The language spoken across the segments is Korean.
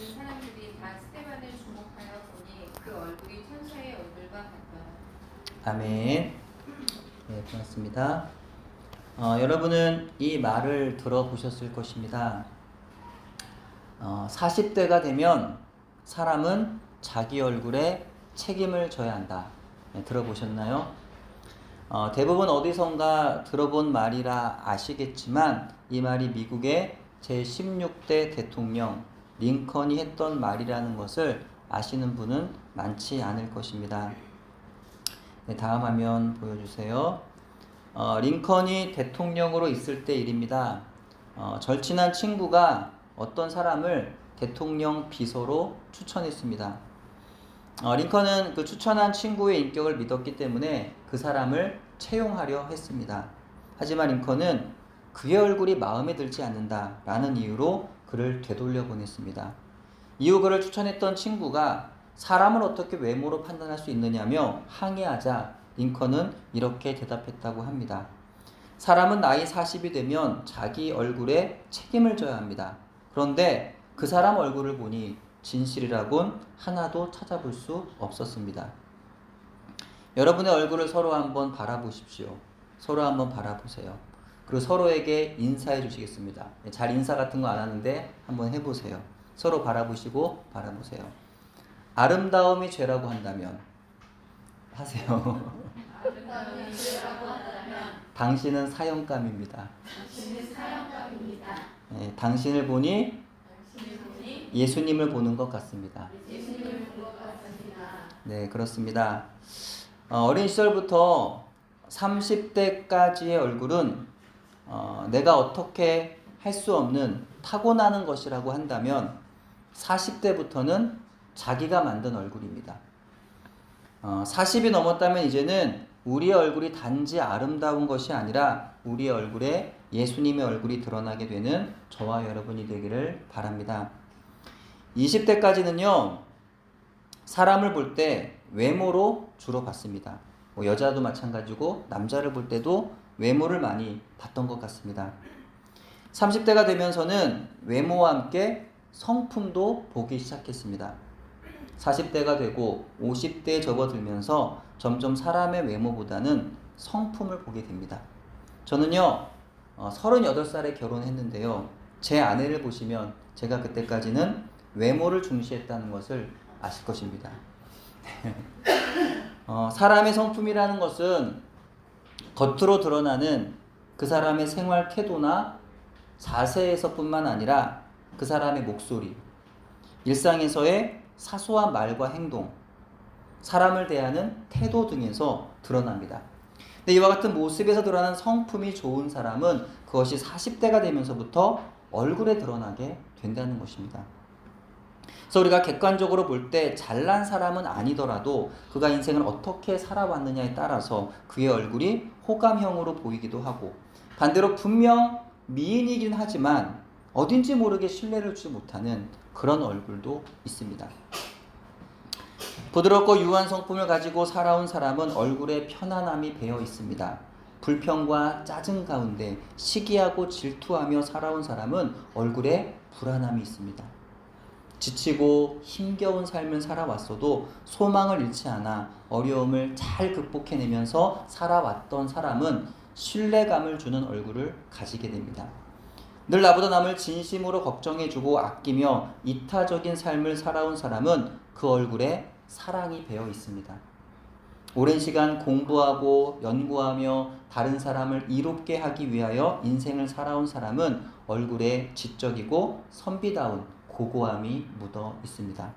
모든 사람들이 다 스테반을 주목하여 보니 그 얼굴이 천사의 얼굴과 같더라. 아멘. 네, 고맙습니다. 어, 여러분은 이 말을 들어보셨을 것입니다. 어, 40대가 되면 사람은 자기 얼굴에 책임을 져야 한다. 네, 들어보셨나요? 어, 대부분 어디선가 들어본 말이라 아시겠지만 이 말이 미국의 제16대 대통령 링컨이 했던 말이라는 것을 아시는 분은 많지 않을 것입니다. 네, 다음 화면 보여주세요. 어, 링컨이 대통령으로 있을 때 일입니다. 어, 절친한 친구가 어떤 사람을 대통령 비서로 추천했습니다. 어, 링컨은 그 추천한 친구의 인격을 믿었기 때문에 그 사람을 채용하려 했습니다. 하지만 링컨은 그의 얼굴이 마음에 들지 않는다 라는 이유로 그를 되돌려 보냈습니다. 이후 그를 추천했던 친구가 사람을 어떻게 외모로 판단할 수 있느냐며 항의하자 링컨은 이렇게 대답했다고 합니다. 사람은 나이 40이 되면 자기 얼굴에 책임을 져야 합니다. 그런데 그 사람 얼굴을 보니 진실이라곤 하나도 찾아볼 수 없었습니다. 여러분의 얼굴을 서로 한번 바라보십시오. 서로 한번 바라보세요. 그리고 서로에게 인사해 주시겠습니다. 잘 인사 같은 거 안 하는데 한번 해보세요. 서로 바라보시고 바라보세요. 아름다움이 죄라고 한다면 하세요. 당신은 사형감입니다. 예, 당신을 보니 예수님을 보는 것 같습니다. 네, 그렇습니다. 어, 어린 시절부터 30대까지의 얼굴은 어, 내가 어떻게 할 수 없는 타고나는 것이라고 한다면 40대부터는 자기가 만든 얼굴입니다. 어, 40이 넘었다면 이제는 우리의 얼굴이 단지 아름다운 것이 아니라 우리의 얼굴에 예수님의 얼굴이 드러나게 되는 저와 여러분이 되기를 바랍니다. 20대까지는요, 사람을 볼 때 외모로 주로 봤습니다. 뭐 여자도 마찬가지고 남자를 볼 때도 외모를 많이 봤던 것 같습니다. 30대가 되면서는 외모와 함께 성품도 보기 시작했습니다. 40대가 되고 50대에 접어들면서 점점 사람의 외모보다는 성품을 보게 됩니다. 저는요, 어, 38살에 결혼했는데요. 제 아내를 보시면 제가 그때까지는 외모를 중시했다는 것을 아실 것입니다. 어, 사람의 성품이라는 것은 겉으로 드러나는 그 사람의 생활 태도나 자세에서뿐만 아니라 그 사람의 목소리, 일상에서의 사소한 말과 행동, 사람을 대하는 태도 등에서 드러납니다. 근데 이와 같은 모습에서 드러나는 성품이 좋은 사람은 그것이 40대가 되면서부터 얼굴에 드러나게 된다는 것입니다. 그래서 우리가 객관적으로 볼 때 잘난 사람은 아니더라도 그가 인생을 어떻게 살아왔느냐에 따라서 그의 얼굴이 호감형으로 보이기도 하고 반대로 분명 미인이긴 하지만 어딘지 모르게 신뢰를 주지 못하는 그런 얼굴도 있습니다. 부드럽고 유한 성품을 가지고 살아온 사람은 얼굴에 편안함이 배어 있습니다. 불평과 짜증 가운데 시기하고 질투하며 살아온 사람은 얼굴에 불안함이 있습니다. 지치고 힘겨운 삶을 살아왔어도 소망을 잃지 않아 어려움을 잘 극복해내면서 살아왔던 사람은 신뢰감을 주는 얼굴을 가지게 됩니다. 늘 나보다 남을 진심으로 걱정해주고 아끼며 이타적인 삶을 살아온 사람은 그 얼굴에 사랑이 배어 있습니다. 오랜 시간 공부하고 연구하며 다른 사람을 이롭게 하기 위하여 인생을 살아온 사람은 얼굴에 지적이고 선비다운 고고함이 묻어 있습니다.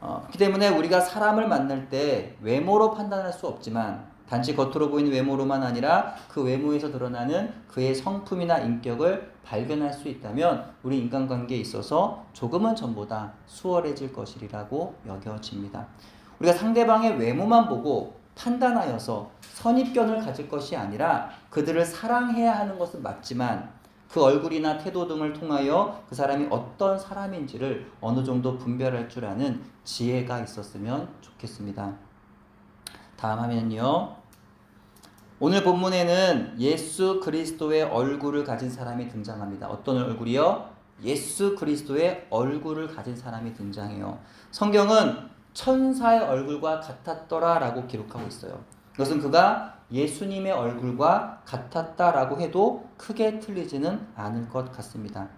어, 그렇기 때문에 우리가 사람을 만날 때 외모로 판단할 수 없지만 단지 겉으로 보이는 외모로만 아니라 그 외모에서 드러나는 그의 성품이나 인격을 발견할 수 있다면 우리 인간관계에 있어서 조금은 전보다 수월해질 것이라고 여겨집니다. 우리가 상대방의 외모만 보고 판단하여서 선입견을 가질 것이 아니라 그들을 사랑해야 하는 것은 맞지만 그 얼굴이나 태도 등을 통하여 그 사람이 어떤 사람인지를 어느 정도 분별할 줄 아는 지혜가 있었으면 좋겠습니다. 다음 화면요. 오늘 본문에는 예수 그리스도의 얼굴을 가진 사람이 등장합니다. 어떤 얼굴이요? 예수 그리스도의 얼굴을 가진 사람이 등장해요. 성경은 천사의 얼굴과 같았더라라고 기록하고 있어요. 이것은 그가 예수님의 얼굴과 같았다라고 해도 크게 틀리지는 않을 것 같습니다.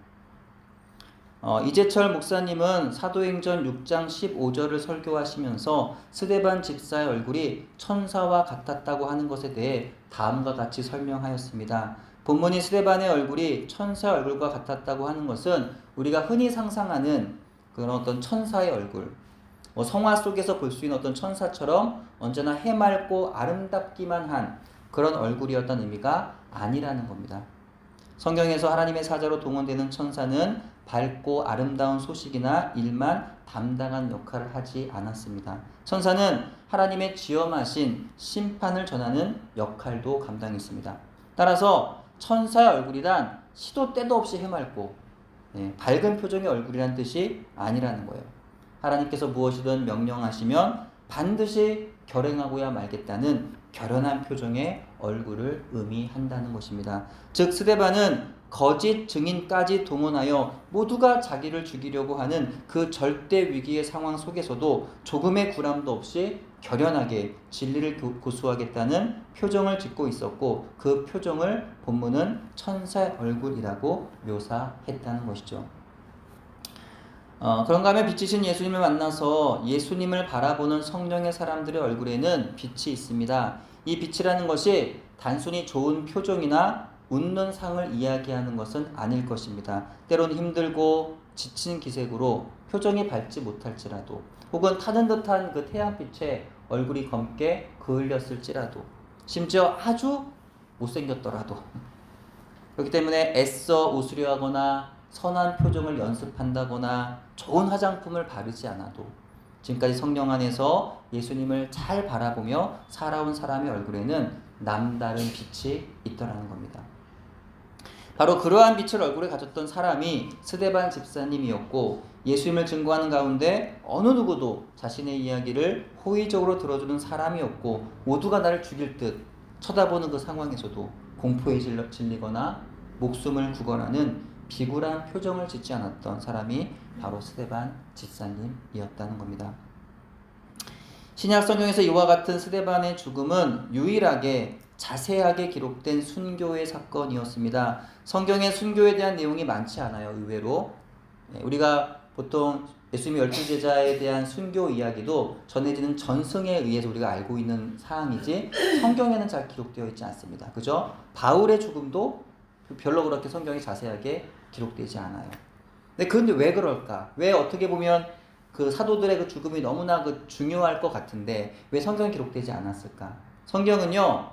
어, 이재철 목사님은 사도행전 6장 15절을 설교하시면서 스데반 집사의 얼굴이 천사와 같았다고 하는 것에 대해 다음과 같이 설명하였습니다. 본문이 스데반의 얼굴이 천사의 얼굴과 같았다고 하는 것은 우리가 흔히 상상하는 그런 어떤 천사의 얼굴, 뭐 성화 속에서 볼 수 있는 어떤 천사처럼 언제나 해맑고 아름답기만 한 그런 얼굴이었다는 의미가 아니라는 겁니다. 성경에서 하나님의 사자로 동원되는 천사는 밝고 아름다운 소식이나 일만 담당한 역할을 하지 않았습니다. 천사는 하나님의 지엄하신 심판을 전하는 역할도 감당했습니다. 따라서 천사의 얼굴이란 시도 때도 없이 해맑고 예, 밝은 표정의 얼굴이란 뜻이 아니라는 거예요. 하나님께서 무엇이든 명령하시면 반드시 결행하고야 말겠다는 결연한 표정의 얼굴을 의미한다는 것입니다. 즉 스데반은 거짓 증인까지 동원하여 모두가 자기를 죽이려고 하는 그 절대 위기의 상황 속에서도 조금의 구람도 없이 결연하게 진리를 고- 고수하겠다는 표정을 짓고 있었고 그 표정을 본문은 천사의 얼굴이라고 묘사했다는 것이죠. 어, 그런가 하면 빛이신 예수님을 만나서 예수님을 바라보는 성령의 사람들의 얼굴에는 빛이 있습니다. 이 빛이라는 것이 단순히 좋은 표정이나 웃는 상을 이야기하는 것은 아닐 것입니다. 때론 힘들고 지친 기색으로 표정이 밝지 못할지라도 혹은 타는 듯한 그 태양빛에 얼굴이 검게 그을렸을지라도 심지어 아주 못생겼더라도 그렇기 때문에 애써 웃으려 하거나 선한 표정을 연습한다거나 좋은 화장품을 바르지 않아도 지금까지 성령 안에서 예수님을 잘 바라보며 살아온 사람의 얼굴에는 남다른 빛이 있더라는 겁니다. 바로 그러한 빛을 얼굴에 가졌던 사람이 스데반 집사님이었고 예수님을 증거하는 가운데 어느 누구도 자신의 이야기를 호의적으로 들어주는 사람이었고 모두가 나를 죽일 듯 쳐다보는 그 상황에서도 공포에 질리거나 목숨을 구걸하는 비굴한 표정을 짓지 않았던 사람이 바로 스데반 집사님이었다는 겁니다. 신약 성경에서 이와 같은 스데반의 죽음은 유일하게 자세하게 기록된 순교의 사건이었습니다. 성경에 순교에 대한 내용이 많지 않아요. 의외로 예, 우리가 보통 예수님의 열두 제자에 대한 순교 이야기도 전해지는 전승에 의해서 우리가 알고 있는 사항이지 성경에는 잘 기록되어 있지 않습니다. 그죠? 바울의 죽음도 별로 그렇게 성경이 자세하게 기록되지 않아요. 근데 그런데 왜 그럴까? 왜 어떻게 보면 그 사도들의 그 죽음이 너무나 그 중요할 것 같은데 왜 성경에 기록되지 않았을까? 성경은요,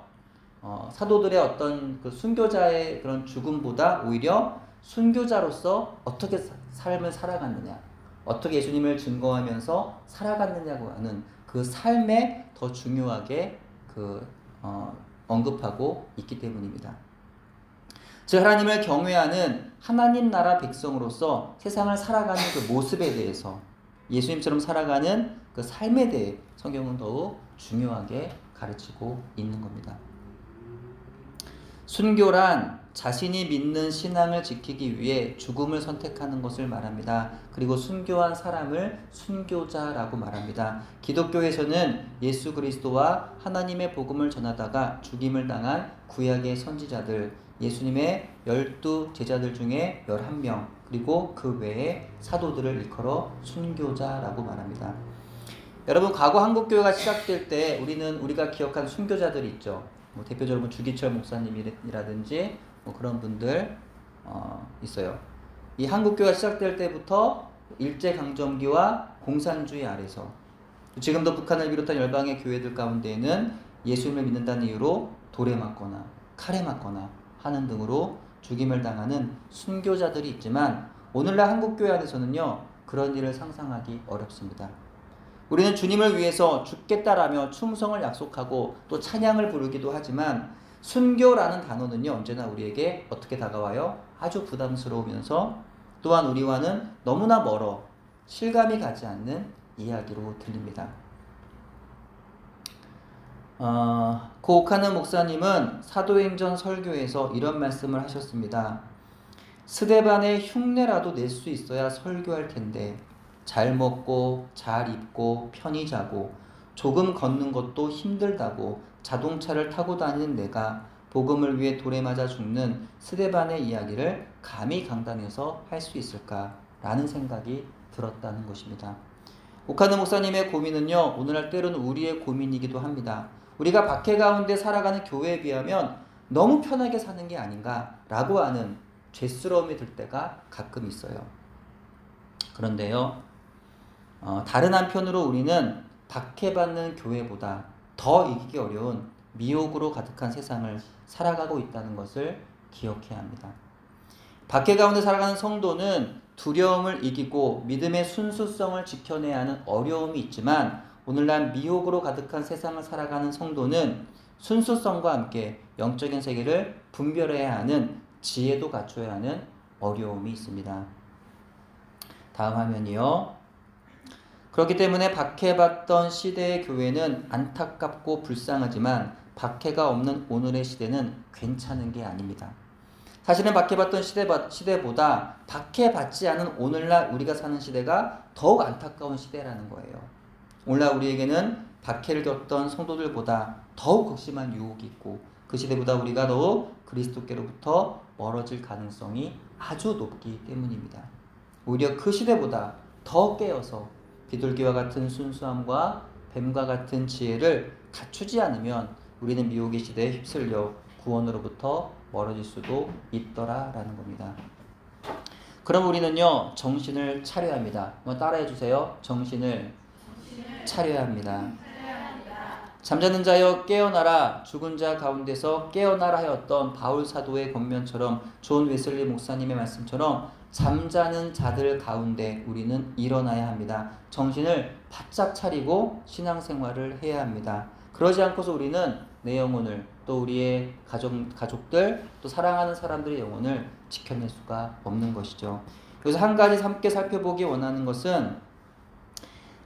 어, 사도들의 어떤 그 순교자의 그런 죽음보다 오히려 순교자로서 어떻게 사- 삶을 살아갔느냐, 어떻게 예수님을 증거하면서 살아갔느냐고 하는 그 삶에 더 중요하게 그 어, 언급하고 있기 때문입니다. 즉 하나님을 경외하는 하나님 나라 백성으로서 세상을 살아가는 그 모습에 대해서 예수님처럼 살아가는 그 삶에 대해 성경은 더욱 중요하게 가르치고 있는 겁니다. 순교란 자신이 믿는 신앙을 지키기 위해 죽음을 선택하는 것을 말합니다. 그리고 순교한 사람을 순교자라고 말합니다. 기독교에서는 예수 그리스도와 하나님의 복음을 전하다가 죽임을 당한 구약의 선지자들, 예수님의 열두 제자들 중에 열한 명 그리고 그 외에 사도들을 일컬어 순교자라고 말합니다. 여러분 과거 한국 교회가 시작될 때 우리는 우리가 기억한 순교자들이 있죠. 뭐 대표적으로 뭐 주기철 목사님이라든지 뭐 그런 분들 어, 있어요. 이 한국 교회가 시작될 때부터 일제 강점기와 공산주의 아래서 지금도 북한을 비롯한 열방의 교회들 가운데에는 예수님을 믿는다는 이유로 돌에 맞거나 칼에 맞거나 하는 등으로 죽임을 당하는 순교자들이 있지만 오늘날 한국 교회 안에서는요 그런 일을 상상하기 어렵습니다. 우리는 주님을 위해서 죽겠다라며 충성을 약속하고 또 찬양을 부르기도 하지만 순교라는 단어는요 언제나 우리에게 어떻게 다가와요? 아주 부담스러우면서 또한 우리와는 너무나 멀어 실감이 가지 않는 이야기로 들립니다. 어, 고 오카는 목사님은 사도행전 설교에서 이런 말씀을 하셨습니다. 스데반의 흉내라도 낼 수 있어야 설교할 텐데 잘 먹고 잘 입고 편히 자고 조금 걷는 것도 힘들다고 자동차를 타고 다니는 내가 복음을 위해 돌에 맞아 죽는 스데반의 이야기를 감히 강단에서 할 수 있을까라는 생각이 들었다는 것입니다. 오카노 목사님의 고민은요, 오늘날 때로는 우리의 고민이기도 합니다. 우리가 박해 가운데 살아가는 교회에 비하면 너무 편하게 사는 게 아닌가라고 하는 죄스러움이 들 때가 가끔 있어요. 그런데요, 어, 다른 한편으로 우리는 박해받는 교회보다 더 이기기 어려운 미혹으로 가득한 세상을 살아가고 있다는 것을 기억해야 합니다. 박해 가운데 살아가는 성도는 두려움을 이기고 믿음의 순수성을 지켜내야 하는 어려움이 있지만 오늘날 미혹으로 가득한 세상을 살아가는 성도는 순수성과 함께 영적인 세계를 분별해야 하는 지혜도 갖춰야 하는 어려움이 있습니다. 다음 화면이요. 그렇기 때문에 박해받던 시대의 교회는 안타깝고 불쌍하지만 박해가 없는 오늘의 시대는 괜찮은 게 아닙니다. 사실은 박해받던 시대, 시대보다 박해받지 않은 오늘날 우리가 사는 시대가 더욱 안타까운 시대라는 거예요. 오늘날 우리에게는 박해를 겪던 성도들보다 더욱 극심한 유혹이 있고 그 시대보다 우리가 더욱 그리스도께로부터 멀어질 가능성이 아주 높기 때문입니다. 오히려 그 시대보다 더 깨어서 비둘기와 같은 순수함과 뱀과 같은 지혜를 갖추지 않으면 우리는 미혹의 시대에 휩쓸려 구원으로부터 멀어질 수도 있더라라는 겁니다. 그럼 우리는요 정신을 차려야 합니다. 한번 따라해 주세요. 정신을 차려야 합니다. 잠자는 자여 깨어나라 죽은 자 가운데서 깨어나라 하였던 바울 사도의 권면처럼 존 웨슬리 목사님의 말씀처럼 잠자는 자들 가운데 우리는 일어나야 합니다. 정신을 바짝 차리고 신앙생활을 해야 합니다. 그러지 않고서 우리는 내 영혼을 또 우리의 가족 가족들 또 사랑하는 사람들의 영혼을 지켜낼 수가 없는 것이죠. 그래서 한 가지 함께 살펴보기 원하는 것은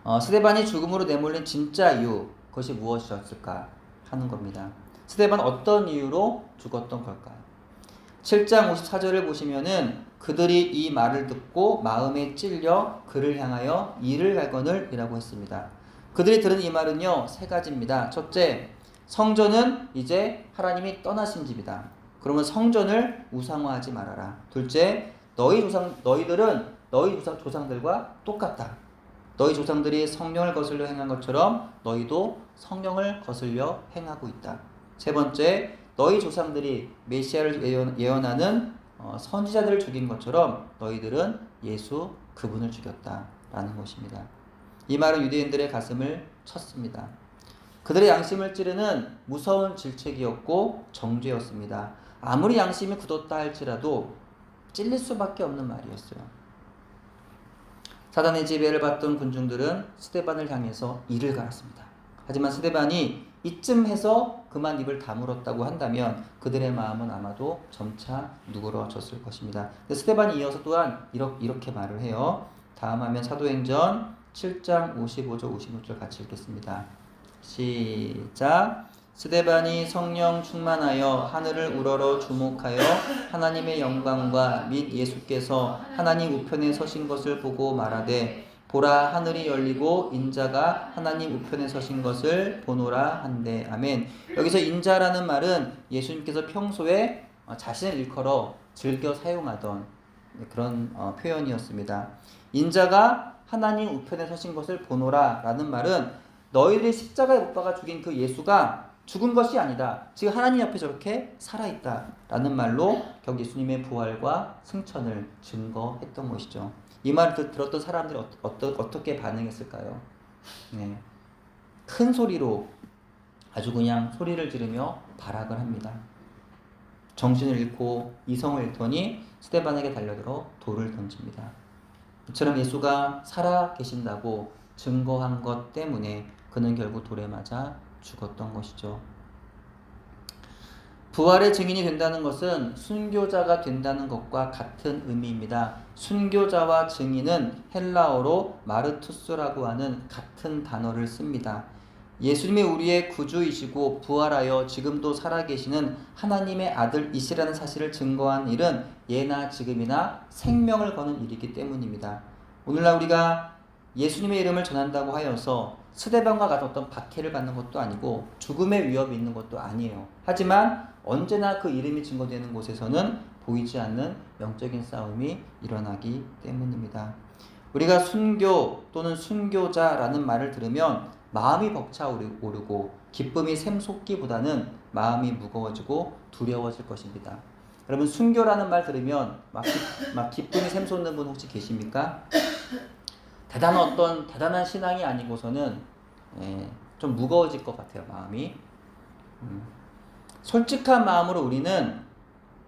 어, 스데반이 죽음으로 내몰린 진짜 이유 그것이 무엇이었을까 하는 겁니다. 스데반 어떤 이유로 죽었던 걸까요? 7장 54절을 보시면은 그들이 이 말을 듣고 마음에 찔려 그를 향하여 이를 갈거늘이라고 했습니다. 그들이 들은 이 말은요 세 가지입니다. 첫째, 성전은 이제 하나님이 떠나신 집이다. 그러면 성전을 우상화하지 말아라. 둘째, 너희 조상 너희들은 너희 조상, 조상들과 똑같다. 너희 조상들이 성령을 거슬려 행한 것처럼 너희도 성령을 거슬려 행하고 있다. 세 번째, 너희 조상들이 메시아를 예언, 예언하는 어, 선지자들을 죽인 것처럼 너희들은 예수 그분을 죽였다라는 것입니다. 이 말은 유대인들의 가슴을 쳤습니다. 그들의 양심을 찌르는 무서운 질책이었고 정죄였습니다. 아무리 양심이 굳었다 할지라도 찔릴 수밖에 없는 말이었어요. 사단의 지배를 받던 군중들은 스테반을 향해서 이를 갈았습니다. 하지만 스테반이 이쯤 해서 그만 입을 다물었다고 한다면 그들의 마음은 아마도 점차 누그러졌을 것입니다. 스테반이 이어서 또한 이렇게 말을 해요. 다음 화면 사도행전 7장 55절 56절 같이 읽겠습니다. 시작. 스데반이 성령 충만하여 하늘을 우러러 주목하여 하나님의 영광과 및 예수께서 하나님 우편에 서신 것을 보고 말하되 보라 하늘이 열리고 인자가 하나님 우편에 서신 것을 보노라 한대 아멘. 여기서 인자라는 말은 예수님께서 평소에 어, 자신을 일컬어 즐겨 사용하던 그런 어, 표현이었습니다. 인자가 하나님 우편에 서신 것을 보노라라는 말은 너희들이 십자가에 못 박아 죽인 그 예수가 죽은 것이 아니다. 지금 하나님 옆에 저렇게 살아있다 라는 말로 결국 예수님의 부활과 승천을 증거했던 것이죠. 이 말을 들었던 사람들이 어떠, 어떻게 반응했을까요? 네. 큰 소리로 아주 그냥 소리를 지르며 발악을 합니다. 정신을 잃고 이성을 잃더니 스테반에게 달려들어 돌을 던집니다. 이처럼 예수가 살아 계신다고 증거한 것 때문에 그는 결국 돌에 맞아 죽었던 것이죠. 부활의 증인이 된다는 것은 순교자가 된다는 것과 같은 의미입니다. 순교자와 증인은 헬라어로 마르투스라고 하는 같은 단어를 씁니다. 예수님이 우리의 구주이시고 부활하여 지금도 살아계시는 하나님의 아들이시라는 사실을 증거한 일은 예나 지금이나 생명을 거는 일이기 때문입니다. 오늘날 우리가 예수님의 이름을 전한다고 하여서 스데반과 같은 어떤 박해를 받는 것도 아니고 죽음의 위협이 있는 것도 아니에요. 하지만 언제나 그 이름이 증거되는 곳에서는 보이지 않는 영적인 싸움이 일어나기 때문입니다. 우리가 순교 또는 순교자라는 말을 들으면 마음이 벅차오르고 기쁨이 샘솟기보다는 마음이 무거워지고 두려워질 것입니다. 여러분 순교라는 말 들으면 막, 기, 막 기쁨이 샘솟는 분 혹시 계십니까? 대단한 어떤 대단한 신앙이 아니고서는 예, 좀 무거워질 것 같아요 마음이. 음. 솔직한 마음으로 우리는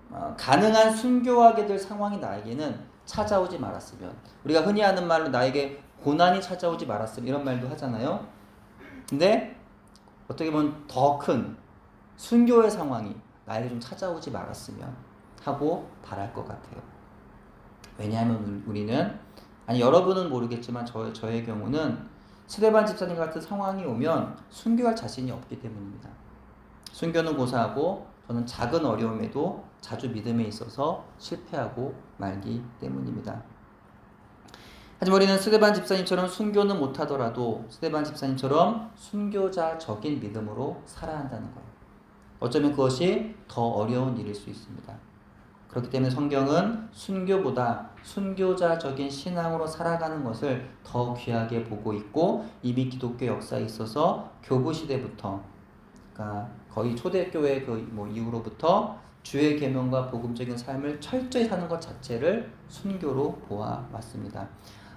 어, 가능한 순교하게 될 상황이 나에게는 찾아오지 말았으면 우리가 흔히 하는 말로 나에게 고난이 찾아오지 말았으면 이런 말도 하잖아요. 근데 어떻게 보면 더 큰 순교의 상황이 나에게 좀 찾아오지 말았으면 하고 바랄 것 같아요. 왜냐하면 우리는 아니 여러분은 모르겠지만 저, 저의 경우는 스데반 집사님 같은 상황이 오면 순교할 자신이 없기 때문입니다. 순교는 고사하고 저는 작은 어려움에도 자주 믿음에 있어서 실패하고 말기 때문입니다. 하지만 우리는 스데반 집사님처럼 순교는 못하더라도 스데반 집사님처럼 순교자적인 믿음으로 살아야 한다는 거예요. 어쩌면 그것이 더 어려운 일일 수 있습니다. 그렇기 때문에 성경은 순교보다 순교자적인 신앙으로 살아가는 것을 더 귀하게 보고 있고 이미 기독교 역사에 있어서 교부 시대부터 그러니까 거의 초대교회 그 뭐 이후로부터 주의 계명과 복음적인 삶을 철저히 사는 것 자체를 순교로 보아 왔습니다.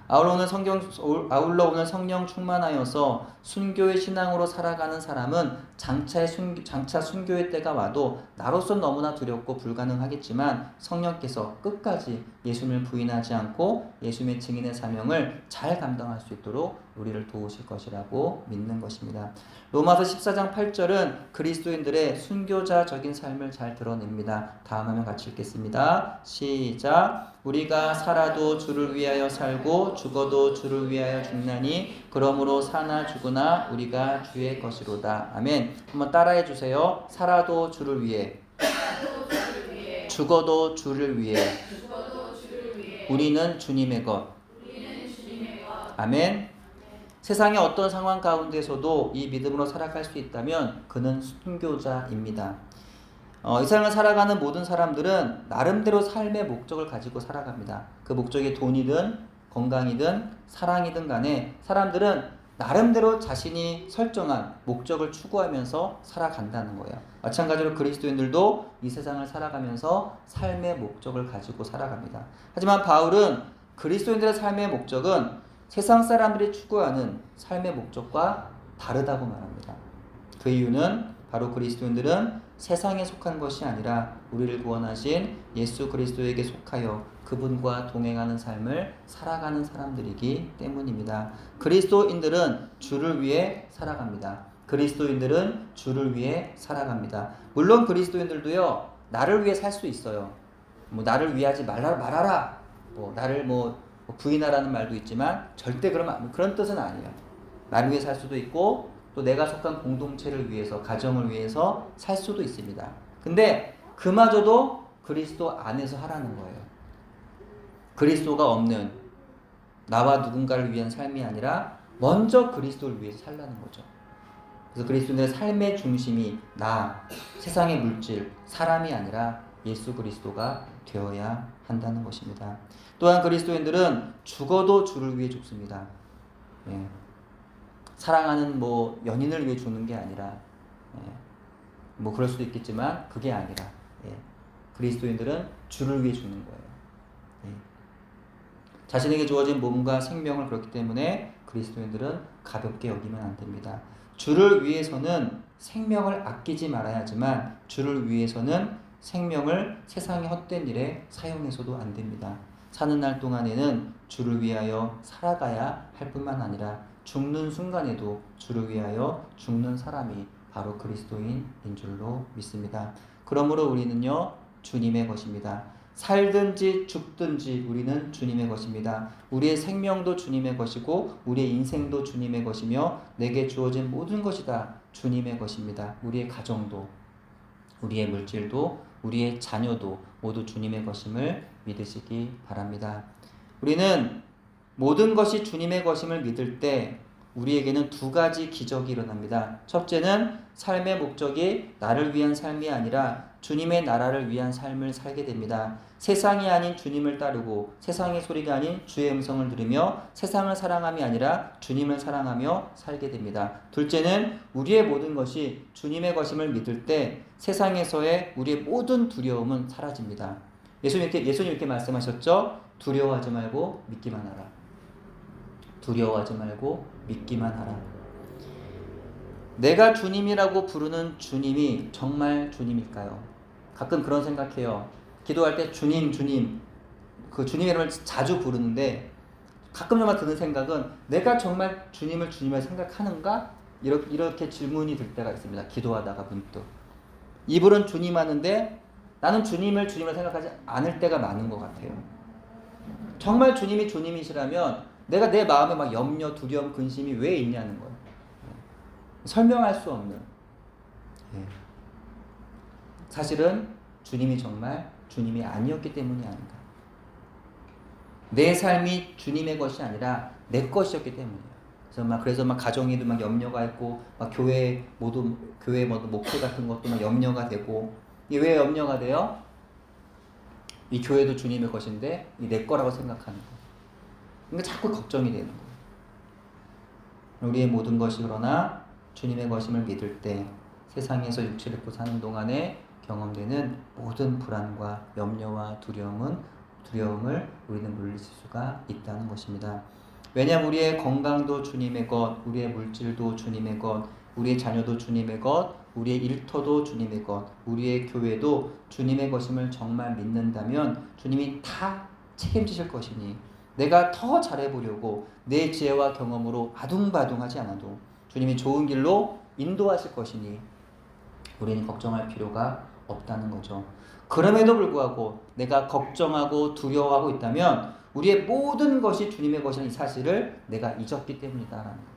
아울러 오늘 성경 아울러 오늘 성령 충만하여서 순교의 신앙으로 살아가는 사람은 장차의 순 장차 순교의 때가 와도 나로서 너무나 두렵고 불가능하겠지만 성령께서 끝까지 예수님을 부인하지 않고 예수님의 증인의 사명을 잘 감당할 수 있도록 우리를 도우실 것이라고 믿는 것입니다. 로마서 14장 8절은 그리스도인들의 순교자적인 삶을 잘 드러냅니다. 다음 화면 같이 읽겠습니다. 시작. 우리가 살아도 주를 위하여 살고 죽어도 주를 위하여 죽나니 그러므로 사나 죽으나 우리가 주의 것이로다. 아멘. 한번 따라해 주세요. 살아도 주를 위해 죽어도 주를 위해 우리는 주님의 것. 아멘. 세상의 어떤 상황 가운데서도 이 믿음으로 살아갈 수 있다면 그는 순교자입니다. 어, 이 세상을 살아가는 모든 사람들은 나름대로 삶의 목적을 가지고 살아갑니다. 그 목적이 돈이든 건강이든 사랑이든 간에 사람들은 나름대로 자신이 설정한 목적을 추구하면서 살아간다는 거예요. 마찬가지로 그리스도인들도 이 세상을 살아가면서 삶의 목적을 가지고 살아갑니다. 하지만 바울은 그리스도인들의 삶의 목적은 세상 사람들이 추구하는 삶의 목적과 다르다고 말합니다. 그 이유는 바로 그리스도인들은 세상에 속한 것이 아니라 우리를 구원하신 예수 그리스도에게 속하여 그분과 동행하는 삶을 살아가는 사람들이기 때문입니다. 그리스도인들은 주를 위해 살아갑니다. 그리스도인들은 주를 위해 살아갑니다. 물론 그리스도인들도요, 나를 위해 살 수 있어요. 뭐 나를 위하지 말라 말하라. 뭐 나를 뭐 부인하라는 말도 있지만 절대 그런 그런 뜻은 아니에요. 나를 위해 살 수도 있고 또 내가 속한 공동체를 위해서 가정을 위해서 살 수도 있습니다. 근데 그마저도 그리스도 안에서 하라는 거예요. 그리스도가 없는 나와 누군가를 위한 삶이 아니라 먼저 그리스도를 위해서 살라는 거죠. 그래서 그리스도의 삶의 중심이 나, 세상의 물질, 사람이 아니라 예수 그리스도가 되어야 한다는 것입니다. 또한 그리스도인들은 죽어도 주를 위해 죽습니다. 예. 사랑하는 뭐 연인을 위해 죽는 게 아니라 예. 뭐 그럴 수도 있겠지만 그게 아니라 예. 그리스도인들은 주를 위해 죽는 거예요. 예. 자신에게 주어진 몸과 생명을 그렇기 때문에 그리스도인들은 가볍게 여기면 안 됩니다. 주를 위해서는 생명을 아끼지 말아야 하지만 주를 위해서는 생명을 세상의 헛된 일에 사용해서도 안 됩니다. 사는 날 동안에는 주를 위하여 살아가야 할 뿐만 아니라 죽는 순간에도 주를 위하여 죽는 사람이 바로 그리스도인인 줄로 믿습니다. 그러므로 우리는요, 주님의 것입니다. 살든지 죽든지 우리는 주님의 것입니다. 우리의 생명도 주님의 것이고 우리의 인생도 주님의 것이며 내게 주어진 모든 것이 다 주님의 것입니다. 우리의 가정도 우리의 물질도 우리의 자녀도 모두 주님의 것임을 믿으시기 바랍니다. 우리는 모든 것이 주님의 것임을 믿을 때 우리에게는 두 가지 기적이 일어납니다. 첫째는 삶의 목적이 나를 위한 삶이 아니라 주님의 나라를 위한 삶을 살게 됩니다. 세상이 아닌 주님을 따르고 세상의 소리가 아닌 주의 음성을 들으며 세상을 사랑함이 아니라 주님을 사랑하며 살게 됩니다. 둘째는 우리의 모든 것이 주님의 것임을 믿을 때 세상에서의 우리의 모든 두려움은 사라집니다. 예수님 이렇게 예수님 이렇게 말씀하셨죠. 두려워하지 말고 믿기만 하라. 두려워하지 말고 믿기만 하라. 내가 주님이라고 부르는 주님이 정말 주님일까요? 가끔 그런 생각해요. 기도할 때 주님, 주님, 그 주님의 이름을 자주 부르는데 가끔 정말 드는 생각은 내가 정말 주님을 주님을 생각하는가? 이렇게, 이렇게 질문이 들 때가 있습니다. 기도하다가 문득. 입으로는 주님 하는데 나는 주님을 주님을 생각하지 않을 때가 많은 것 같아요. 정말 주님이 주님이시라면 내가 내 마음에 막 염려, 두려움, 근심이 왜 있냐는 거예요. 설명할 수 없는. 예. 사실은 주님이 정말 주님이 아니었기 때문이 아닌가. 내 삶이 주님의 것이 아니라 내 것이었기 때문이에요. 그래서 막 그래서 막 가정에도 막 염려가 있고 막 교회 모두 교회 모두 목회 같은 것도 막 염려가 되고 이게 왜 염려가 돼요? 이 교회도 주님의 것인데 이 내 거라고 생각하는 거. 그러니까 자꾸 걱정이 되는 거예요. 우리의 모든 것이 그러나 주님의 것임을 믿을 때 세상에서 육체를 입고 사는 동안에 경험되는 모든 불안과 염려와 두려움은 두려움을 우리는 물리칠 수가 있다는 것입니다. 왜냐하면 우리의 건강도 주님의 것, 우리의 물질도 주님의 것, 우리의 자녀도 주님의 것, 우리의 일터도 주님의 것, 우리의 교회도 주님의 것임을 정말 믿는다면 주님이 다 책임지실 것이니 내가 더 잘해보려고 내 지혜와 경험으로 아둥바둥하지 않아도 주님이 좋은 길로 인도하실 것이니 우리는 걱정할 필요가 없다는 거죠. 그럼에도 불구하고 내가 걱정하고 두려워하고 있다면 우리의 모든 것이 주님의 것이라는 이 사실을 내가 잊었기 때문이다라는 거예요.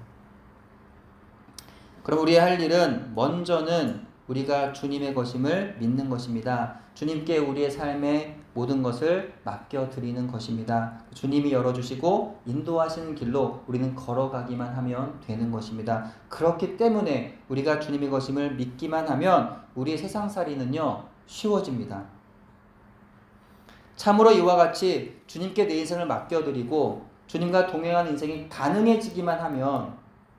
그럼 우리의 할 일은 먼저는 우리가 주님의 것임을 믿는 것입니다. 주님께 우리의 삶의 모든 것을 맡겨 드리는 것입니다. 주님이 열어주시고 인도하시는 길로 우리는 걸어가기만 하면 되는 것입니다. 그렇기 때문에 우리가 주님의 것임을 믿기만 하면 우리의 세상살이는요 쉬워집니다. 참으로 이와 같이 주님께 내 인생을 맡겨드리고 주님과 동행하는 인생이 가능해지기만 하면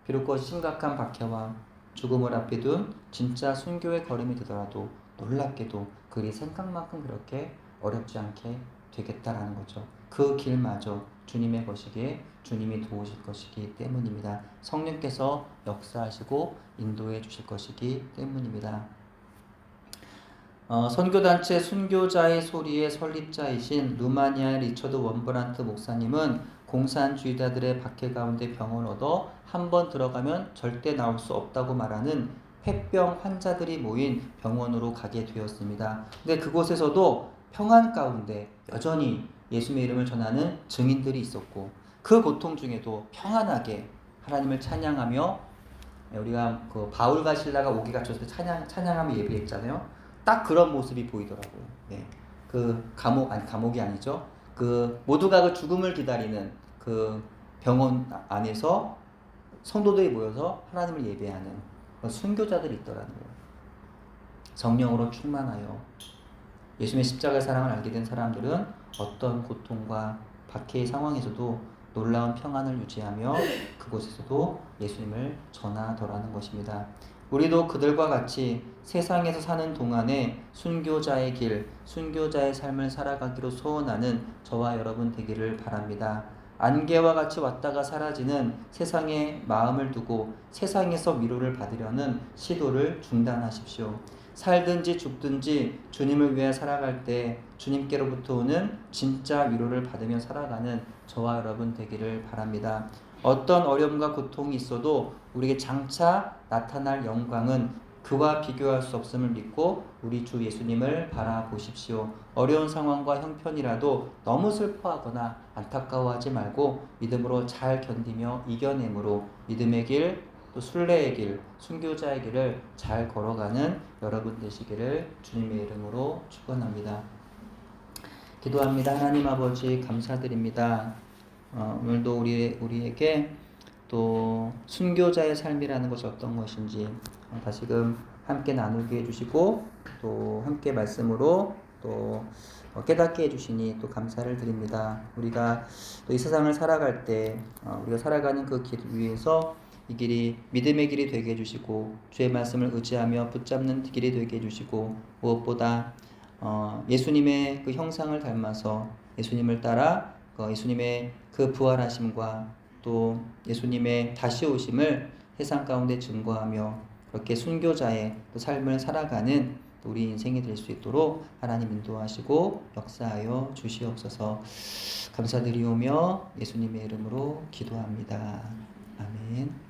비록 그것이 심각한 박해와 죽음을 앞에 둔 진짜 순교의 걸음이 되더라도 놀랍게도 그리 생각만큼 그렇게 어렵지 않게 되겠다라는 거죠. 그 길마저 주님의 것이기에 주님이 도우실 것이기 때문입니다. 성령께서 역사하시고 인도해 주실 것이기 때문입니다. 어, 선교단체 순교자의 소리의 설립자이신 루마니아의 리처드 원브란트 목사님은 공산주의자들의 박해 가운데 병을 얻어 한 번 들어가면 절대 나올 수 없다고 말하는 폐병 환자들이 모인 병원으로 가게 되었습니다. 근데 그곳에서도 평안 가운데 여전히 예수님의 이름을 전하는 증인들이 있었고 그 고통 중에도 평안하게 하나님을 찬양하며 우리가 그 바울과 신라가 오기 갇혔을 때 찬양 찬양하며 예배했잖아요. 딱 그런 모습이 보이더라고요. 네. 그 감옥 아니 감옥이 아니죠. 그 모두가 그 죽음을 기다리는 그 병원 안에서 성도들이 모여서 하나님을 예배하는 순교자들이 있더라는 거예요. 성령으로 충만하여 예수님의 십자가의 사랑을 알게 된 사람들은 어떤 고통과 박해의 상황에서도 놀라운 평안을 유지하며 그곳에서도 예수님을 전하더라는 것입니다. 우리도 그들과 같이 세상에서 사는 동안에 순교자의 길, 순교자의 삶을 살아가기로 소원하는 저와 여러분 되기를 바랍니다. 안개와 같이 왔다가 사라지는 세상에 마음을 두고 세상에서 위로를 받으려는 시도를 중단하십시오. 살든지 죽든지 주님을 위해 살아갈 때 주님께로부터 오는 진짜 위로를 받으며 살아가는 저와 여러분 되기를 바랍니다. 어떤 어려움과 고통이 있어도 우리에게 장차 나타날 영광은 그와 비교할 수 없음을 믿고 우리 주 예수님을 바라보십시오. 어려운 상황과 형편이라도 너무 슬퍼하거나 안타까워하지 말고 믿음으로 잘 견디며 이겨내므로 믿음의 길, 또 순례의 길, 순교자의 길을 잘 걸어가는 여러분 되시기를 주님의 이름으로 축원합니다. 기도합니다. 하나님 아버지 감사드립니다. 어, 오늘도 우리 우리에게 또 순교자의 삶이라는 것이 어떤 것인지 어, 다시금 함께 나누게 해주시고 또 함께 말씀으로 또 어, 깨닫게 해주시니 또 감사를 드립니다. 우리가 또 이 세상을 살아갈 때 어, 우리가 살아가는 그 길 위에서 이 길이 믿음의 길이 되게 해주시고 주의 말씀을 의지하며 붙잡는 길이 되게 해주시고 무엇보다 어, 예수님의 그 형상을 닮아서 예수님을 따라 어, 예수님의 그 부활하심과 또 예수님의 다시 오심을 세상 가운데 증거하며 그렇게 순교자의 또 삶을 살아가는 또 우리 인생이 될 수 있도록 하나님 인도하시고 역사하여 주시옵소서 감사드리오며 예수님의 이름으로 기도합니다. 아멘.